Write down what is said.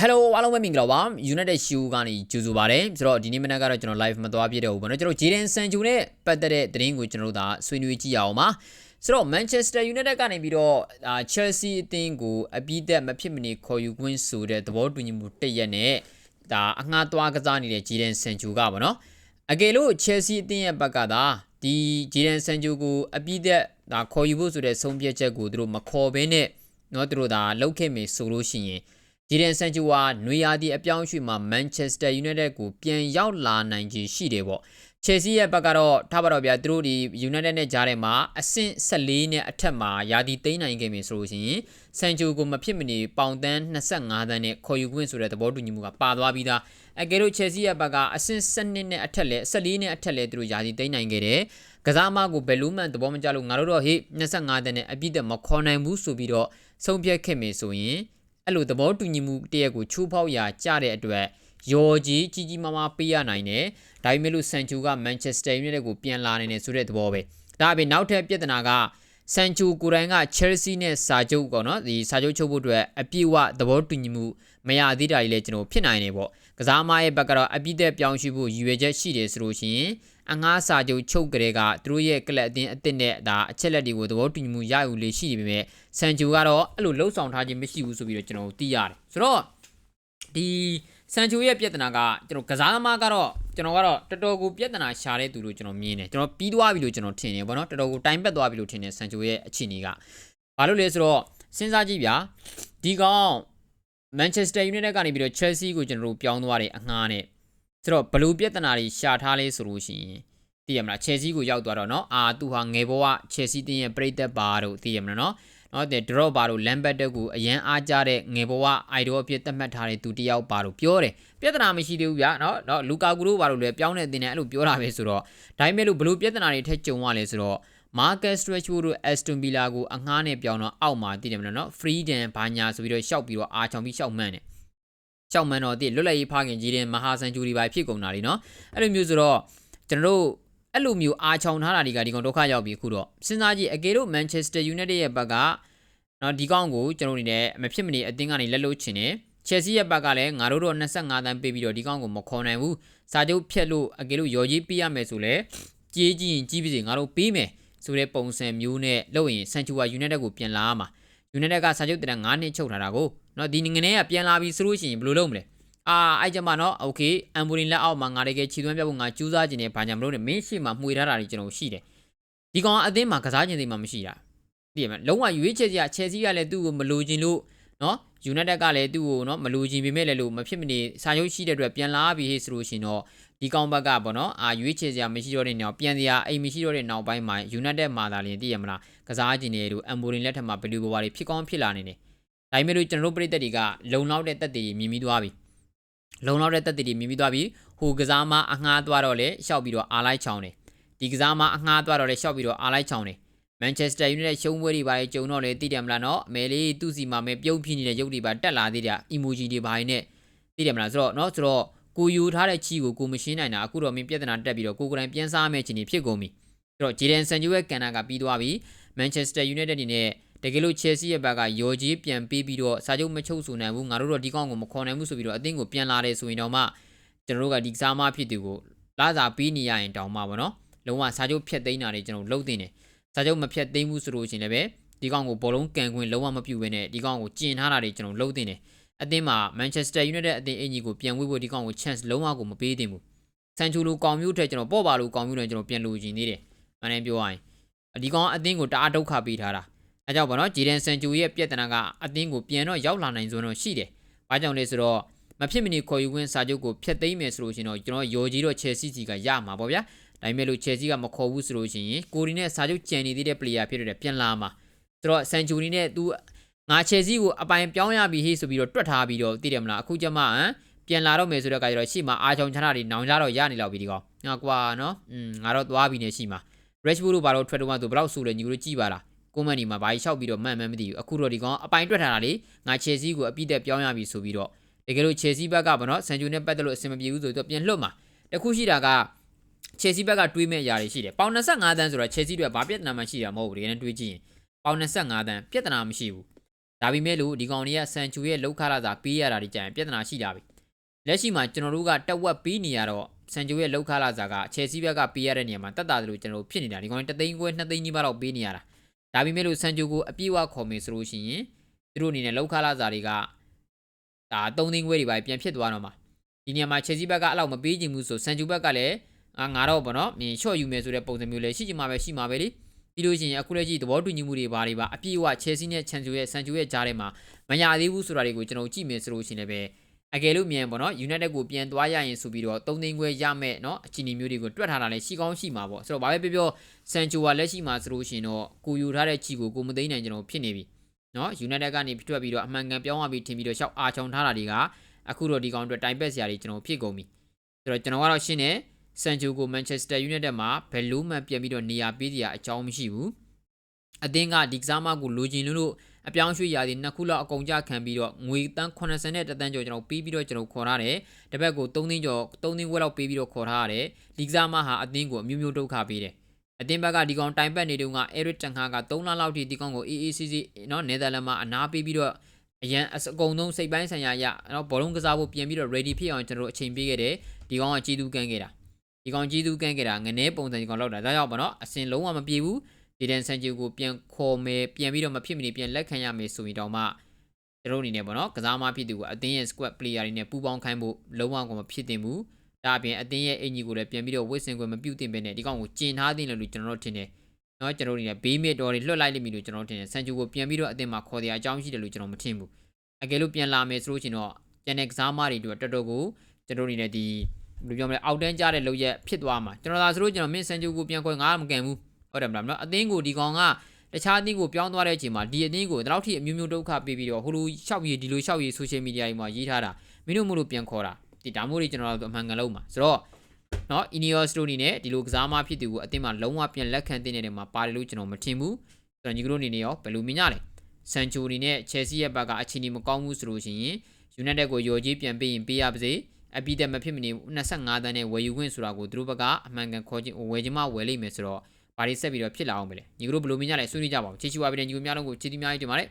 Hello အားလုံးပဲမင်္ဂလာပါ United Shoe ကနေကြိုဆိုပါရစေဆိုတော့ဒီနေ့မနက်ကတော့ကျွန်တော် live မသွားပြတဲ့ဘူးပေါ့နော်ကျွန်တော် Jadon Sancho နဲ့ပတ်သက်တဲ့သတင်းကိုကျွန်တော်တို့ဒါဆွေးနွေးကြည့်ရအောင်ပါဆိုတော့ Manchester United ကနေပြီးတော့အာ Chelsea အသင်းကိုအပြီးသက်မဖြစ်မနေခေါ်ယူခွင့်ဆိုတဲ့သဘောတူညီမှုတစ်ရက်နဲ့ဒါအငှားသွားကစားနေတဲ့ Jadon Sancho ကပေါ့နော်အကယ်လို့ Chelsea အသင်းရဲ့ဘက်ကသာဒီ Jadon Sancho ကိုအပြီးသက်ဒါခေါ်ယူဖို့ဆိုတဲ့ဆုံးဖြတ်ချက်ကိုသူတို့မခေါ်ဘဲနဲ့เนาะသူတို့ဒါလောက်ခဲ့မယ်ဆိုလို့ရှိရင် ဂျီဒန်ဆန်ချူဟာနွေရာသီအပြောင်းအရွှေ့မှာမန်ချက်စတာယူနိုက်တက်ကိုပြန်ရောက်လာနိုင်ခြေရှိတယ်ပေါ့ချယ်ဆီရဲ့ဘက်ကတော့ထားပါတော့ဗျာသူတို့ဒီယူနိုက်တက်နဲ့ကြားထဲမှာအဆင့်14နဲ့အထက်မှာယာတီသိမ်းနိုင်ခဲ့ပြီဆိုလို့ရှိရင်ဆန်ချူကိုမဖြစ်မနေပေါင်တန်း25တန်းနဲ့ခေါ်ယူခွင့်ဆိုတဲ့သဘောတူညီမှုကပါသွားပြီးသားအကယ်လို့ချယ်ဆီရဲ့ဘက်ကအဆင့်7နဲ့အထက်လဲ14နဲ့အထက်လဲသူတို့ယာတီသိမ်းနိုင်ခဲ့တယ်ကစားမကိုဘယ်လိုမှသဘောမကျလို့ငါတို့တော့ဟေ့25တန်းနဲ့အပြည့်သက်မခေါ်နိုင်ဘူးဆိုပြီးတော့ဆုံးဖြတ်ခဲ့မယ်ဆိုရင် အဲ့လိုသဘောတူညီမှုတရက်ကိုချိုးဖောက်ရာကြတဲ့အတွက်ယော်ကြီးကြီးကြီးမားမားပေးရနိုင်တယ်ဒါပေမဲ့လို့ဆန်ချူကမန်ချက်စတာယူနိုက်တက်ကိုပြန်လာနိုင်တယ်ဆိုတဲ့သဘောပဲဒါအပြင်နောက်ထပ်ပြဿနာကဆန်ချူကိုယ်တိုင်ကချယ်ဆီနဲ့စာချုပ်ကောနော်ဒီစာချုပ်ချုပ်ဖို့အတွက်အပြည့်အဝသဘောတူညီမှုမရသေးတာကြီးလည်းကျွန်တော်ဖြစ်နိုင်တယ်ပေါ့ကစားမရဲ့ဘက်ကတော့အပြည့်သက်ပြောင်းရွှေ့ဖို့ရည်ရွယ်ချက်ရှိတယ်ဆိုလို့ရှိရင် အငှားစာချုပ်ချုပ်ကြတဲ့ကသူတို့ရဲ့ကလပ်အသင်းအစ်စ်နဲ့ဒါအချက်လက်တွေကိုသဘောတူညီမှုရယူလေရှိနေပေမဲ့ဆန်ချူကတော့အဲ့လိုလှုပ်ဆောင်ထားခြင်းမရှိဘူးဆိုပြီးတော့ကျွန်တော်သိရတယ်ဆိုတော့ဒီဆန်ချူရဲ့ပြဿနာကကျွန်တော်ကစားသမားကတော့ကျွန်တော်ကတော့တော်တော်ကိုပြဿနာရှာတဲ့သူလို့ကျွန်တော်မြင်တယ်ကျွန်တော်ပြီးသွားပြီလို့ကျွန်တော်ထင်တယ်ဗောနော်တော်တော်ကိုတိုင်ပတ်သွားပြီလို့ထင်တယ်ဆန်ချူရဲ့အခြေအနေကဘာလို့လဲဆိုတော့စဉ်းစားကြည့်ဗျာဒီကောင်မန်ချက်စတာယူနိုက်တက်ကနေပြီးတော့ Chelsea ကိုကျွန်တော်တို့ပြောင်းသွားတယ်အငှားနဲ့ ဆိုတော့ဘလူးပြဿနာတွေရှာထားလဲဆိုလို့ရှိရင်သိရမလား Chelsea ကိုရောက်သွားတော့เนาะအာသူဟာငယ်ဘောက Chelsea တင်းရဲ့ပြိသက်ပါတို့သိရမလားเนาะနော်တဲ့ drop ပါတို့ Lambert တက်ကိုအရန်အားကြတဲ့ငယ်ဘဝ idol အဖြစ်သတ်မှတ်ထားတဲ့သူတယောက်ပါတို့ပြောတယ်ပြဿနာမရှိသေးဘူးဗျာနော်နော်လူကာကူတို့ပါတို့လည်းပြောင်းတဲ့တင်တယ်အဲ့လိုပြောတာပဲဆိုတော့ဒါပေမဲ့လို့ဘလို့ပြဿနာတွေထက်ကြုံရလဲဆိုတော့ Marcus Rashford တို့ Aston Villa ကိုအငှားနဲ့ပြောင်းတော့အောက်မှာတည်တယ်မလားနော် Freedom ဘာညာဆိုပြီးတော့ရှောက်ပြီးတော့အားချောင်ပြီးရှောက်မှန်းတယ် ရှောက်မှန်းတော့တည်လွတ်လပ်ရေးဖခင်ကြီးတဲ့မဟာဆန်ဂျူရီပါဖြစ်ကုန်တာလीနော်အဲ့လိုမျိုးဆိုတော့ကျွန်တော်တို့အဲ့လိုမျိုးအားချောင်ထားတာဒီကဒီကောင်ဒုက္ခရောက်ပြီအခုတော့စဉ်းစားကြည့်အကေတို့ Manchester United ရဲ့ဘက်ကနော်ဒီကောင်းကိုကျွန်တော်အနေနဲ့မဖြစ်မနေအသင်းကနေလက်လို့ချင်တယ်ချယ်ဆီရဲ့ဘက်ကလည်းငါတို့တော့25တန်းပေးပြီးတော့ဒီကောင်းကိုမခေါ်နိုင်ဘူးစာချုပ်ဖြတ်လို့အကယ်လို့ရော်ကြီးပေးရမယ်ဆိုလဲကြေးကြည့်ရင်ကြီးပါစေငါတို့ပေးမယ်ဆိုတဲ့ပုံစံမျိုးနဲ့လုပ်ရင်ဆန်ချူဝါယူနိုက်တက်ကိုပြန်လာမှာယူနိုက်တက်ကစာချုပ်တန်း9နှစ်ချုပ်ထားတာကို နော်ဒီငနေကပြန်လာပြီဆိုလို့ရှိရင်ဘယ်လိုလုပ်မလဲအာအဲ့ကြမှာနော်โอเคအမ်ဘူရင်လက်အောက်မှာငါတကယ်ခြေသွမ်းပြဖို့ငါကြိုးစားခြင်းနဲ့ဘာညာမလို့နဲ့မင်းရှိမှမှွေထားတာတွေကျွန်တော်ရှိတယ်ဒီကောင်အသင်းမှာကစားခြင်းတွေမှမရှိတာသိရမလားလုံးဝရွေးချယ်စရာချယ်ဆီကလည်းသူ့ကိုမလိုချင်လို့နော်ယူနိုက်တက်ကလည်းသူ့ကိုနော်မလိုချင်ပေမဲ့လည်းလို့မဖြစ်မနေစာချုပ်ရှိတဲ့အတွက်ပြန်လာပြီဟေ့ဆိုလို့ရှိရင်တော့ဒီကောင်ဘက်ကပေါ့နော်အာရွေးချယ်စရာမရှိတော့တဲ့နောက်ပြန်စရာအိမ်မရှိတော့တဲ့နောက်ပိုင်းမှာယူနိုက်တက်မှာသာလျှင်သိရမလားကစားခြင်းတွေတို့အမ်ဘိုရင်လက်ထက်မှာဘယ်လိုဘဝတွေဖြစ်ကောင်းဖြစ်လာနေတယ် ဒါပေမဲ့လို့ကျွန်တော်တို့ပြည်သက်တွေကလုံလောက်တဲ့တက်တွေမြင်ပြီးသွားပြီလုံလောက်တဲ့တက်တွေမြင်ပြီးသွားပြီဟိုကစားမအငှားသွားတော့လေရှောက်ပြီးတော့အားလိုက်ချောင်းတယ်ဒီကစားမအငှားသွားတော့လေရှောက်ပြီးတော့အားလိုက်ချောင်းတယ်မန်ချက်စတာယူနိုက်တက်ရှုံးပွဲတွေပါကြုံတော့လေသိတယ်မလားနော်အမေလေးသူ့စီမှာမဲပြုတ်ဖြစ်နေတဲ့ရုပ်တွေပါတက်လာသေးတယ်အီမိုဂျီတွေပါနဲ့သိတယ်မလားဆိုတော့နော်ဆိုတော့ကိုယူထားတဲ့ချီကိုကိုမရှင်းနိုင်တာအခုတော့မင်းပြဿနာတက်ပြီးတော့ကိုကိုယ်တိုင်ပြန်စားမဲ့ချင်နေဖြစ်ကုန်ပြီဆိုတော့ဂျေဒန်ဆန်ဂျူရဲ့ကန်နာကပြီးသွားပြီမန်ချက်စတာယူနိုက်တက်အနေနဲ့ တကယ်လို့ Chelsea ရဲ့ဘက်ကယော်ကြီးပြန်ပေးပြီးတော့စာချုပ်မချုပ်ဆိုနိုင်ဘူးငါတို့တော့ဒီကောင်ကိုမခေါ်နိုင်ဘူးဆိုပြီးတော့အသင်းကိုပြန်လာတယ်ဆိုရင်တော့မှကျွန်တော်တို့ကဒီကစားမဖြစ်သူကိုလာစာပေးနေရရင်တောင်းမှပါနော်လုံးဝစာချုပ်ဖြတ်သိမ်းတာတွေကျွန်တော်လုပ်တင်တယ်စာချုပ်မဖြတ်သိမ်းဘူးဆိုလို့ရှိရင်လည်းပဲဒီကောင်ကိုဘောလုံးကန်ခွင့်လုံးဝမပြုတ်ဘဲနဲ့ဒီကောင်ကိုကျင်ထားတာတွေကျွန်တော်လုပ်တင်တယ်အသင်းမှာ Manchester United အသင်းအင်ကြီးကိုပြန်ဝေးဖို့ဒီကောင်ကို chance လုံးဝကိုမပေးသင့်ဘူးဆန်ချူလိုကောင်မျိုးထက်ကျွန်တော်ပေါ့ပါလိုကောင်မျိုးနဲ့ကျွန်တော်ပြန်လိုချင်သေးတယ်မန်နေပြောရရင်ဒီကောင်အသင်းကိုတအားဒုက္ခပေးထားတာ အဲကြောင့်ပေါ့နော်ဂျီဒန်ဆန်ချူရဲ့ပြဿနာကအသင်းကိုပြန်တော့ရောက်လာနိုင်စွမ်းတော့ရှိတယ်။ဘာကြောင့်လဲဆိုတော့မဖြစ်မနေခေါ်ယူခွင့်စာချုပ်ကိုဖျက်သိမ်းမယ်ဆိုလို့ရှိရင်တော့ကျွန်တော်ယော်ကြီးတော့ Chelsea စီကရမှာပေါ့ဗျာ။ဒါပေမဲ့လို့ Chelsea ကမခေါ်ဘူးဆိုလို့ရှိရင်ကိုရီနဲ့စာချုပ်ကြံနေသေးတဲ့ player ဖြစ်တဲ့ပြန်လာမှာ။ဆိုတော့ဆန်ချူနီနဲ့ तू ငါ Chelsea ကိုအပိုင်ပြောင်းရပြီဟေးဆိုပြီးတော့တွက်ထားပြီးတော့သိတယ်မလားအခုကျမှဟမ်ပြန်လာတော့မယ်ဆိုတော့ကကြတော့ရှေ့မှာအာချောင်ချတာတွေနောင်ကြတော့ရနေလောက်ပြီဒီကောင်ငါကွာနော်อืมငါတော့သွားပြီနေရှိမှာ Rashford တို့ဘာလို့ Trent တို့ကသူဘယ်လောက်ဆူလဲညီတို့ကြည့်ပါလား ကွန်မန်ဒီမှာဘာကြီးလျှောက်ပြီးတော့မှန်မှန်မသိဘူးအခုတော့ဒီကောင်အပိုင်တွက်ထားတာလေငါ Chelsea ကိုအပြည့်တက်ပြောင်းရပြီဆိုပြီးတော့တကယ်လို့ Chelsea ဘက်ကဗောနော်ဆန်ဂျူနဲ့ပတ်သက်လို့အဆင်မပြေဘူးဆိုတော့ပြန်လွတ်မှာတခုရှိတာက Chelsea ဘက်ကတွေးမဲ့ຢာတွေရှိတယ်ပေါင်25တန်းဆိုတော့ Chelsea တွေကဘာပြဿနာမှရှိတာမဟုတ်ဘူးတကယ်နဲ့တွေးကြည့်ရင်ပေါင်25တန်းပြဿနာမရှိဘူးဒါပေမဲ့လို့ဒီကောင်တွေကဆန်ချူရဲ့လောက်ခလာစာပေးရတာဒီကြရင်ပြဿနာရှိတာပဲလက်ရှိမှာကျွန်တော်တို့ကတက်ဝက်ပေးနေရတော့ဆန်ချူရဲ့လောက်ခလာစာကချယ်ဆီဘက်ကပေးရတဲ့နေရာမှာတက်တာတယ်လို့ကျွန်တော်တို့ဖြစ်နေတာဒီကောင်တွေတသိန်းခွဲနှစ်သိန်းကြီးပါတော့ပေးနေရတာ ဒါပေမဲ့လို့ဆန်ချူကိုအပြည့်အဝခေါ်မယ်ဆိုလို့ရှိရင်သူတို့အနေနဲ့လောက်ခလာစာတွေကဒါ3သိန်းခွဲတွေပါပြန်ဖြစ်သွားတော့မှာဒီနေရာမှာချယ်ဆီဘက်ကအဲ့လောက်မပေးချင်ဘူးဆိုဆန်ချူဘက်ကလည်းအာငါတော့ဗောနော်မြင်ချော့ယူမယ်ဆိုတဲ့ပုံစံမျိုးလည်းရှိချင်မှာပဲရှိမှာပဲလေပြီးလို့ရှိရင်အခုလက်ရှိသဘောတူညီမှုတွေဘာတွေပါအပြည့်အဝချယ်ဆီနဲ့ချန်ချူရဲ့ဆန်ချူရဲ့ကြားထဲမှာမရသေးဘူးဆိုတာတွေကိုကျွန်တော်ကြည့်မယ်ဆိုလို့ရှိရင်လည်း အကယ်လို့မြန်ပေါ့နော် United ကိုပြန်သွားရရင်ဆိုပြီးတော့၃သိန်းခွဲရမယ်နော်အချီနီမျိုးတွေကိုတွက်ထားတာလည်းရှိကောင်းရှိမှာပေါ့ဆိုတော့ဘာပဲပြောပြောဆန်ချိုကလက်ရှိမှာဆိုလို့ရှိရင်တော့ကိုယူထားတဲ့ချီကိုကိုမသိနိုင်ကျွန်တော်ဖြစ်နေပြီနော် United ကနေပြထွက်ပြီးတော့အမှန်ကန်ပြောင်းသွားပြီးထင်ပြီးတော့ရှောက်အာချုံထားတာတွေကအခုတော့ဒီကောင်အတွက်တိုင်ပက်စရာတွေကျွန်တော်ဖြစ်ကုန်ပြီဆိုတော့ကျွန်တော်ကတော့ရှင်းတယ်ဆန်ချိုကို Manchester United မှာဘယ်လို့မှပြန်ပြီးတော့နေရာပေးစရာအကြောင်းမရှိဘူးအသင်းကဒီကစားမကိုလိုချင်လို့ အပြောင်းရွှေ့ရာဒီနှစ်ခုလောက်အကုန်ကြခံပြီးတော့ငွေတန်း80နဲ့တသန်းကျော်ကျွန်တော်ပေးပြီးတော့ကျွန်တော်ခေါ်ထားတယ်။တစ်ဘက်ကို3သိန်းကျော်3သိန်းခွဲလောက်ပေးပြီးတော့ခေါ်ထားရတယ်။ဒီကစားမဟာအသင်းကိုအမျိုးမျိုးဒုက္ခပေးတယ်။အသင်းဘက်ကဒီကောင်တိုင်ပတ်နေတုန်းက Eric Ten Hag က3လလောက်ထိဒီကောင်ကို AACC နော်နယ်သာလန်မှာအနာပေးပြီးတော့အရန်အကုန်လုံးစိတ်ပိုင်းဆိုင်ရာရနော်ဘောလုံးကစားဖို့ပြင်ပြီးတော့ ready ဖြစ်အောင်ကျွန်တော်တို့အချိန်ပေးခဲ့တယ်။ဒီကောင်ကကြီးသူကန်းခဲ့တာ။ဒီကောင်ကြီးသူကန်းခဲ့တာငနေပုံစံဒီကောင်လောက်တာဒါကြောင့်ပေါ့နော်အစင်လုံးဝမပြေဘူး။ ဒီဒန်ဆန်ဂျူကိုပြန်ခေါ်မယ်ပြန်ပြီးတော့မဖြစ်မနေပြန်လက်ခံရမယ်ဆိုရင်တော့မှကျွန်တော်အနေနဲ့ပေါ့နော်ကစားမဖြစ်သူကအသင်းရဲ့ squad player တွေနဲ့ပူးပေါင်းခိုင်းဖို့လုံးဝကိုမဖြစ်သင့်ဘူးဒါအပြင်အသင်းရဲ့အင်ဂျီကိုလည်းပြန်ပြီးတော့ဝစ်စင်ခွင့်မပြုတ်သင့်ပဲနဲ့ဒီကောင်ကိုကျင်ထားသင့်တယ်လို့ကျွန်တော်တို့ထင်တယ်နော်ကျွန်တော်အနေနဲ့ဘေးမစ်တော်တွေလွှတ်လိုက်လိမ့်မယ်လို့ကျွန်တော်ထင်တယ်ဆန်ဂျူကိုပြန်ပြီးတော့အသင်းမှာခေါ်တဲ့အကြောင်းရှိတယ်လို့ကျွန်တော်မထင်ဘူးအကယ်လို့ပြန်လာမယ်ဆိုလို့ရှိရင်တော့ကျန်တဲ့ကစားမတွေတို့တော်တော်ကိုကျွန်တော်အနေနဲ့ဒီဘယ်လိုပြောမလဲအောက်တန်းကြတဲ့လောက်ရက်ဖြစ်သွားမှာကျွန်တော်သာဆိုလို့ကျွန်တော်မင်းဆန်ဂျူကိုပြန်ခေါ်ငါမကန်ဘူး ဟုတ်တယ်မလားနော်အသင်းကိုဒီကောင်ကတခြားအသင်းကိုပြောင်းသွားတဲ့အချိန်မှာဒီအသင်းကိုတလောက်ထိအမျိုးမျိုးဒုက္ခပေးပြီးတော့ဟိုလိုရှောက်ရည်ဒီလိုရှောက်ရည်ဆိုရှယ်မီဒီယာတွေမှာရေးထားတာမင်းတို့မလို့ပြန်ခေါ်တာဒီဒါမျိုးတွေကျွန်တော်တို့အမှန်ကန်လုံးမှာဆိုတော့နော် Ineos တို့အနေနဲ့ဒီလိုကစားမဖြစ်သူကိုအသင်းမှာလုံးဝပြန်လက်ခံတဲ့နေတယ်မှာပါတယ်လို့ကျွန်တော်မထင်ဘူးဆိုတော့ညီကတို့အနေနဲ့ရောဘယ်လိုမြင်ကြလဲဆန်ချိုအနေနဲ့ Chelsea ရဲ့ဘက်ကအခြေအနေမကောင်းဘူးဆိုလို့ရှိရင် United ကိုရော်ကြီးပြန်ပေးရင်ပေးရပါစေအပိသက်မဖြစ်မနေ25တန်းနဲ့ဝယ်ယူခွင့်ဆိုတာကိုသူတို့ဘက်ကအမှန်ကန်ခေါ်ချင်းဝယ်ချင်မှဝယ်လိမ့်မယ်ဆိုတော့ ဘာတွေဆက်ပြီးတော့ဖြစ်လာအောင်မလဲညီကတို့ဘယ်လိုမြင်ကြလဲဆွေးနွေးကြပါဦးချီချူပါပြီးတဲ့ညီကများလုံးကိုချီတီများကြီးတင်ပါတယ်